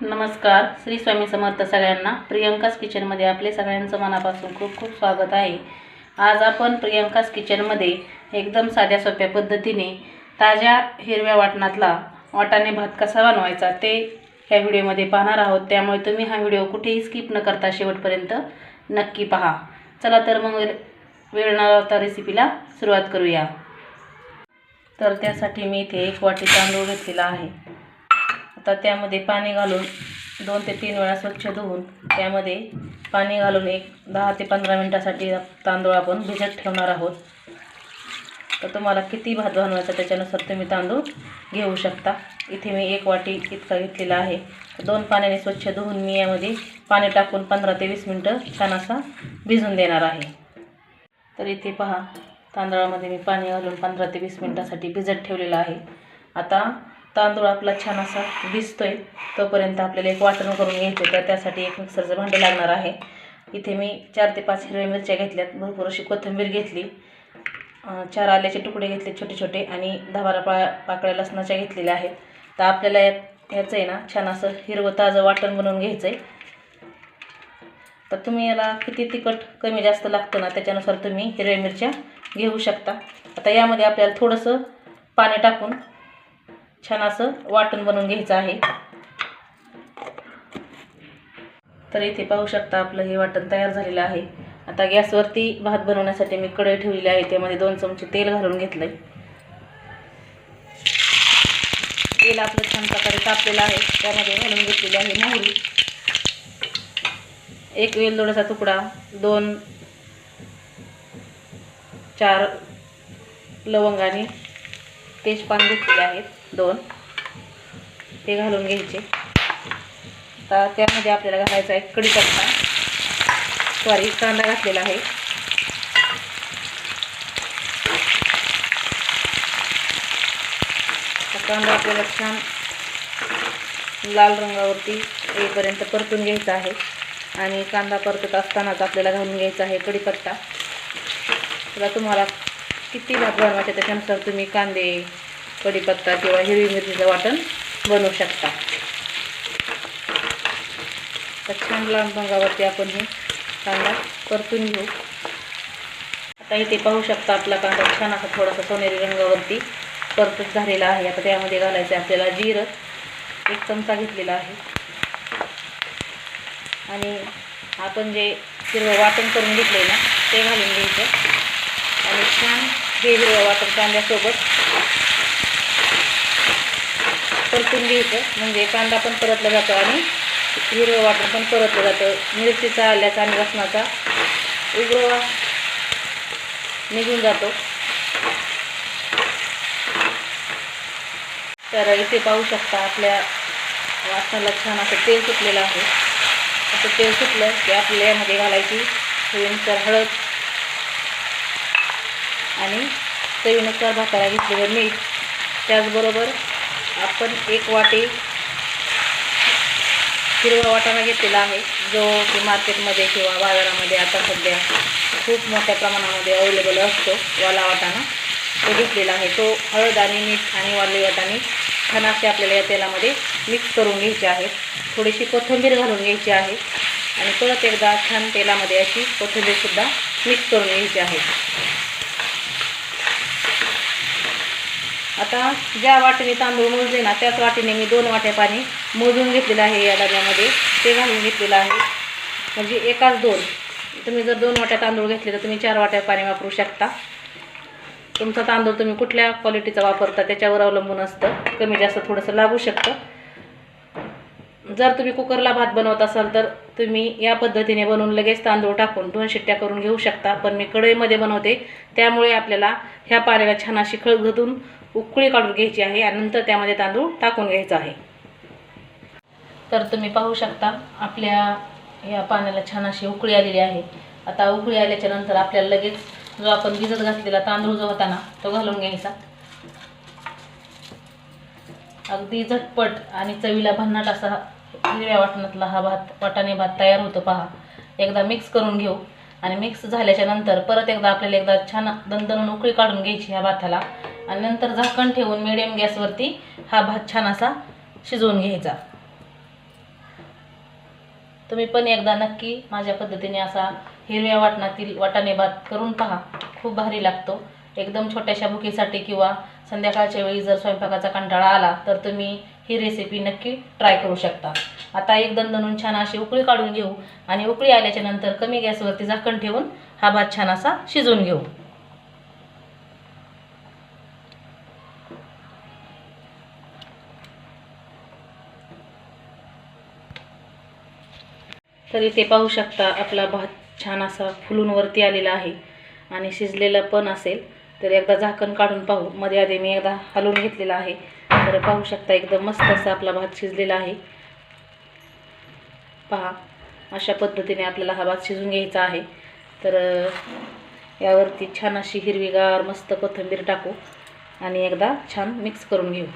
नमस्कार श्री स्वामी समर्थ सगळ्यांना प्रियंकाच किचनमध्ये आपले सगळ्यांचं मनापासून खूप खूप स्वागत आहे. आज आपण प्रियंकाच किचनमध्ये एकदम साध्या सोप्या पद्धतीने ताज्या हिरव्या वाटणातला वाटाणे भात कसा बनवायचा ते ह्या व्हिडिओमध्ये पाहणार आहोत. त्यामुळे तुम्ही हा व्हिडिओ कुठेही स्किप न करता शेवटपर्यंत नक्की पहा. चला तर मग वेळ न लावता रेसिपीला सुरुवात करूया. तर त्यासाठी मी इथे एक वाटी तांदूळ घेतलेला आहे. आता त्यामध्ये पाणी घालून दोन ते तीन वेळा स्वच्छ धुवून त्यामध्ये पाणी घालून एक दहा ते पंधरा मिनटासाठी तांदूळ आपण भिजत ठेवणार आहोत. तर तुम्हाला किती भात बनवायचा त्याच्यानुसार तुम्ही तांदूळ घेऊ शकता. इथे मी एक वाटी इतका घेतलेला आहे. दोन पाण्याने स्वच्छ धुवून मी यामध्ये पाणी टाकून पंधरा ते वीस मिनटं छान असा भिजून देणार आहे. तर इथे पहा तांदळामध्ये मी पाणी घालून पंधरा ते वीस मिनटासाठी भिजत ठेवलेलं आहे. आता तांदूळ आपला छान असा भिजतोय तोपर्यंत आपल्याला एक वाटण करून घ्यायचं तर त्यासाठी एक मिक्सरचं भांडं लागणार आहे. इथे मी चार ते पाच हिरव्या मिरच्या घेतल्यात. भरपूर अशी कोथिंबीर घेतली. चार आल्याचे तुकडे घेतले छोटे छोटे आणि दहा बारा पा पाकळ्या लसणाच्या घेतलेल्या आहेत. तर आपल्याला यात ह्याचं आहे ना छान असं हिरवं ताजं वाटण बनवून घ्यायचं आहे तर तुम्ही याला किती तिखट कमी जास्त लागतं ना त्याच्यानुसार तुम्ही हिरव्या मिरच्या घेऊ शकता. आता यामध्ये आपल्याला थोडंसं पाणी टाकून छान असं वाटण बनवून घ्यायचं आहे. तर इथे पाहू शकता आपलं हे वाटण तयार झालेलं आहे. आता गॅसवरती भात बनवण्यासाठी मी कढई ठेवलेली आहे त्यामध्ये दोन चमचे तेल घालून घेतलंय. तेल आपलं छान प्रकारे तापलेलं आहे त्यामध्ये घालून घेतलेली आहे मोहरी. एक वेलदोड्याचा तुकडा दोन चार लवंग आणि तेजपान घेतलेले आहेत. दोन. ते घालून घ्यायचे. आता त्यामध्ये आपल्याला घालायचा आहे कढीपत्ता. सॉरी कांदा घातलेला आहे. कांदा आपल्याला छान लाल रंगावरती येईपर्यंत परतून घ्यायचा आहे. आणि कांदा परतत असतानाच आपल्याला घालून घ्यायचा आहे कढीपत्ता. तुला तुम्हाला किती भात बनवायचे त्याच्यानुसार तुम्ही कांदे कढीपत्ता किंवा हिरवी मिरचीचं वाटण बनवू शकता. तर छान लांब भागावरती आपण हे कांदा परतून घेऊ. आता इथे पाहू शकता आपला कांदा छान असा थोडासा सोनेरी रंगावरती परतत झालेला आहे. आता त्यामध्ये घालायचं आहे आपल्याला जिरं. एक चमचा घेतलेला आहे. आणि आपण जे हिरवं वाटण करून घेतलं ना ते घालून घ्यायचं. आणि छान हे हिरवं वाटण कांद्यासोबत परतून घ्यायचं. म्हणजे कांदा पण परतला जातो आणि हिरवं वाटण पण परतलं जातं. मिरचीचा आल्याचा आणि लसणाचा उग्रवा निघून जातो. तर इथे पाहू शकता आपल्या वासनाला छान असं तेल सुटलेलं आहे. असं तेल सुटलं की आपल्या यामध्ये घालायची चवीनुसार हळद आणि चवीनुसार भाताला घेतलेलं मीठ. त्याचबरोबर आपण एक वाटी हिरवा वाटाणा घेतलेला आहे. जो की मार्केटमध्ये किंवा बाजारामध्ये आता सध्या खूप मोठ्या प्रमाणामध्ये अवेलेबल असतो वाला वाटाणा. तो घेतलेला आहे. तो हळद आणि मीठ आणि वाली वाटाणे छान असे आपल्याला या तेलामध्ये मिक्स करून घ्यायचे आहेत. थोडीशी कोथिंबीर घालून घ्यायची आहे. आणि परत एकदा छान तेलामध्ये अशी कोथिंबीरसुद्धा मिक्स करून घ्यायची आहे. आता ज्या वाटीने तांदूळ मोजले ना त्याच वाटीने मी दोन वाट्या पाणी मोजून घेतलेलं आहे या डब्यामध्ये. ते घालून घेतलेलं आहे. म्हणजे एकाच दोन. तुम्ही जर दोन वाट्या तांदूळ घेतले तर तुम्ही चार वाट्या पाणी वापरू शकता. तुमचा तांदूळ तुम्ही कुठल्या क्वालिटीचा वापरता त्याच्यावर अवलंबून असतं. कमी जास्त थोडंसं लागू शकतं. जर तुम्ही कुकरला भात बनवत असाल तर तुम्ही या पद्धतीने बनवून लगेच तांदूळ टाकून दोन शिट्ट्या करून घेऊ शकता. पण मी कढईमध्ये बनवते. त्यामुळे आपल्याला ह्या पाण्याला छान अशी खळघतून उकळी काढून घ्यायची आहे आणि नंतर त्यामध्ये तांदूळ टाकून घ्यायचा आहे. तर तुम्ही पाहू शकता आपल्या या पाण्याला छान अशी उकळी आलेली आहे. आता उकळी आल्याच्यानंतर आपल्याला लगेच जो आपण भिजत घातलेला तांदूळ जो होता ना तो घालून घ्यायचा. अगदी झटपट आणि चवीला भन्नाट असा हिरव्या वाटणातला हा भात वाटाणे भात तयार होतो पहा. एकदा मिक्स करून घेऊ आणि मिक्स झाल्याच्यानंतर परत एकदा आपल्याला एकदा छान दणदणून उकळी काढून घ्यायची ह्या भाताला. आणि नंतर झाकण ठेवून मिडियम गॅसवरती हा भात छान असा शिजवून घ्यायचा. तुम्ही पण एकदा नक्की माझ्या पद्धतीने असा हिरव्या वाटणातील वाटाणे भात करून पहा. खूप भारी लागतो. एकदम छोट्याशा भुकीसाठी किंवा संध्याकाळच्या वेळी जर स्वयंपाकाचा कंटाळा आला तर तुम्ही ही रेसिपी नक्की ट्राय करू शकता. आता एक दणदणून छान अशी उकळी काढून घेऊ आणि उकळी आल्याच्यानंतर कमी गॅसवरती झाकण ठेवून हा भात छान असा शिजवून घेऊ. तर इथे पाहू शकता आपला भात छान असा फुलून वरती आलेला आहे. आणि शिजलेला पण असेल तर एकदा झाकण काढून पाहू. मध्ये आधी मी एकदा हलवून घेतलेला आहे. तर पाहू शकता एकदम मस्त असा आपला भात शिजलेला आहे. पहा अशा पद्धतीने आपल्याला हा भात शिजून घ्यायचा आहे. तर यावरती छान अशी हिरवीगार मस्त कोथिंबीर टाकू आणि एकदा छान मिक्स करून घेऊ.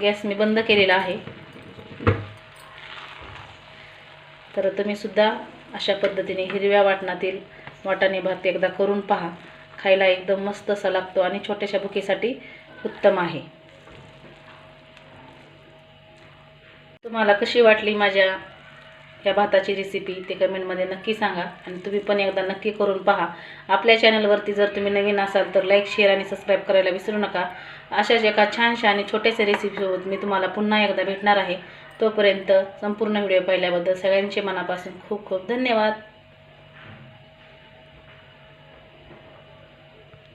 गॅस मी बंद केलेला आहे. तर तुम्ही सुद्धा अशा पद्धतीने हिरव्या वाटणातील वाटाणे भात एकदा करून पहा. खायला एकदम मस्त असा लागतो आणि छोट्याशा भुकेसाठी उत्तम आहे. तुम्हाला कशी वाटली माझ्या या भाताची रेसिपी ते कमेंटमध्ये नक्की सांगा आणि तुम्ही पण एकदा नक्की करून पहा. आपल्या चॅनलवरती जर तुम्ही नवीन असाल तर लाईक शेअर आणि सबस्क्राईब करायला विसरू नका. अशाच एका छानशा आणि छोट्याशा रेसिपीसोबत मी तुम्हाला पुन्हा एकदा भेटणार आहे. तोपर्यंत संपूर्ण व्हिडिओ पाहिल्याबद्दल सगळ्यांचे मनापासून खूप खूप धन्यवाद.